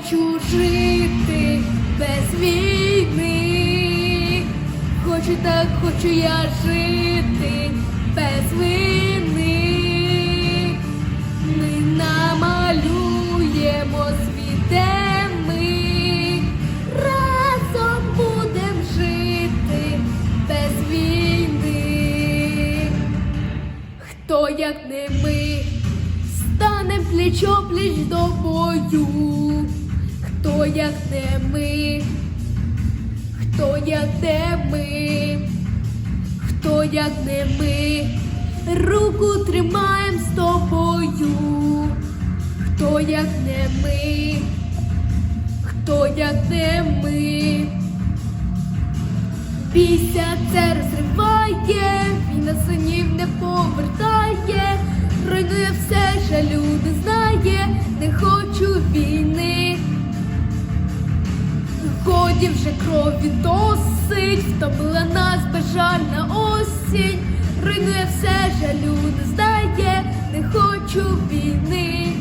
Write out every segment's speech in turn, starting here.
Хочу жити без війни. Хочу так, хочу я жити без вини. Ми намалюємо світ, де ми разом будем жити без війни. Хто як не ми, стане пліч пліч до бою. Хто як не ми, хто як не ми, хто як не ми, руку тримаєм з тобою. Хто як не ми, хто як не ми. Бійся це розриває, війна синів не повертає, Годі вже крові досить, втомила нас безжальна осінь, руйнує все, жалю не знає, не хочу війни.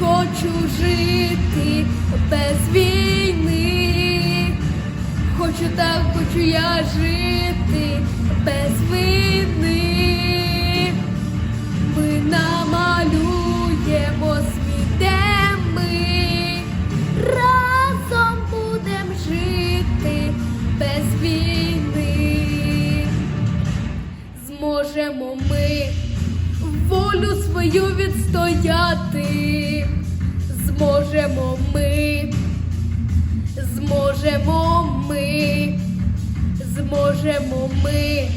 Хочу жити без війни. Хочу так, хочу я жити без вини. Ми намалюємо Зможемо ми волю свою відстояти. Зможемо ми зможемо ми, зможемо ми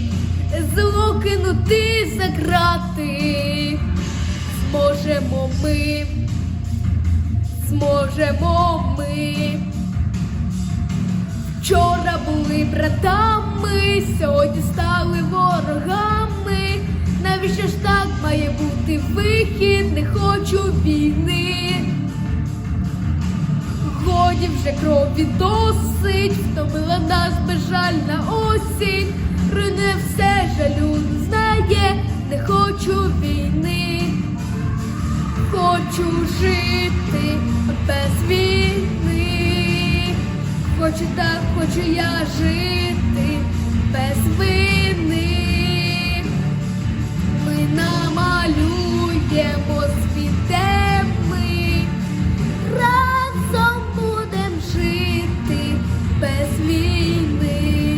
зло кинути за грати, зможемо ми, зможемо ми. Вчора були братами, сьогодні стали ворогами. Бути вихід? Не хочу війни. Годі вже крові досить, втомила нас безжальна осінь, руйнує все, жалю не знає, не хочу війни, хочу жити без війни, хочу так, хочу я жити без вини. me.